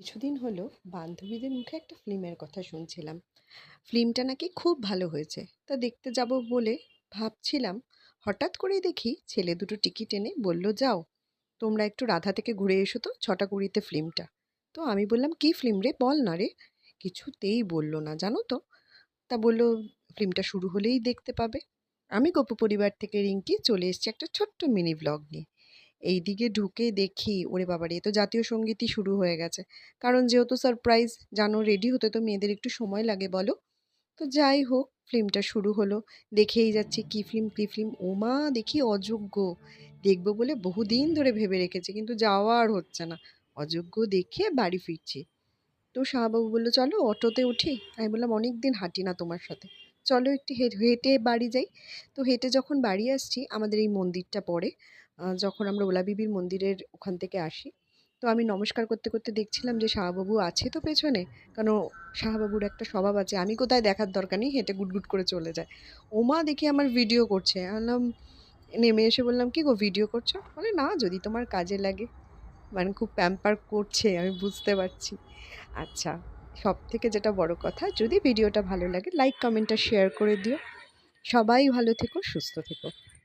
কিছুদিন হলো বান্ধবীদের মুখে একটা ফিল্মের কথা শুনছিলাম। ফিল্মটা নাকি খুব ভালো হয়েছে। তা দেখতে যাব বলে ভাবছিলাম, হঠাৎ করেই দেখি ছেলে দুটো টিকিট এনে বলল, যাও, তোমরা একটু রাধা থেকে ঘুরে এসো তো, ছটা কুড়িতে ফিল্মটা। তো আমি বললাম, কী ফিল্ম রে, বল না রে। কিছুতেই বলল না, জানো তো। তা বলল, ফিল্মটা শুরু হলেই দেখতে পাবে। আমি গপু পরিবার থেকে রিঙ্কি চলে এসেছি একটা ছোট্ট মিনি ব্লগ নিয়ে। এইদিকে ঢুকে দেখি, ওরে বাবারে, এ তো জাতীয় সঙ্গীতই শুরু হয়ে গেছে। কারণ যেহেতু সারপ্রাইজ জানো রেডি হতে তো মেয়েদের একটু সময় লাগে, বলো? তো যাই হোক ফিল্মটা শুরু হলো। দেখেই যাচ্ছি, কী ফিল্ম কী ফিল্ম ওমা দেখি অযোগ্য। দেখব বলে বহুদিন ধরে ভেবে রেখেছি, কিন্তু যাওয়া আর হচ্ছে না। অযোগ্য দেখে বাড়ি ফিরছি। তো শাহবাবু বলল, চলো অটোতে উঠি। আমি বললাম অনেক দিন হাঁটি না তোমার সাথে। চলো একটু হেঁটে বাড়ি যাই। তো হেঁটে যখন বাড়ি আসছি, আমাদের এই মন্দিরটা পড়ে যখন আমরা ওলা বিবির মন্দিরের ওখান থেকে আসি। তো আমি নমস্কার করতে করতে দেখছিলাম যে শাহবাবু আছে তো পেছনে। কারণ শাহবাবুর একটা স্বভাব আছে, আমি কোথায় দেখার দরকার নেই, হেঁটে গুটগুট করে চলে যায়। ওমা দেখি আমার ভিডিও করছে। আমি বললাম, নেমে এসে বললাম, কি গো ভিডিও করছ? বলে, না, যদি তোমার কাজে লাগে। মানে খুব প্যাম্পার করছে, আমি বুঝতে পারছি। আচ্ছা। সব থেকে যেটা বড় কথা, যদি ভিডিওটা ভালো লাগে লাইক কমেন্টটা শেয়ার করে দিও। সবাই ভালো থেকো, সুস্থ থেকো।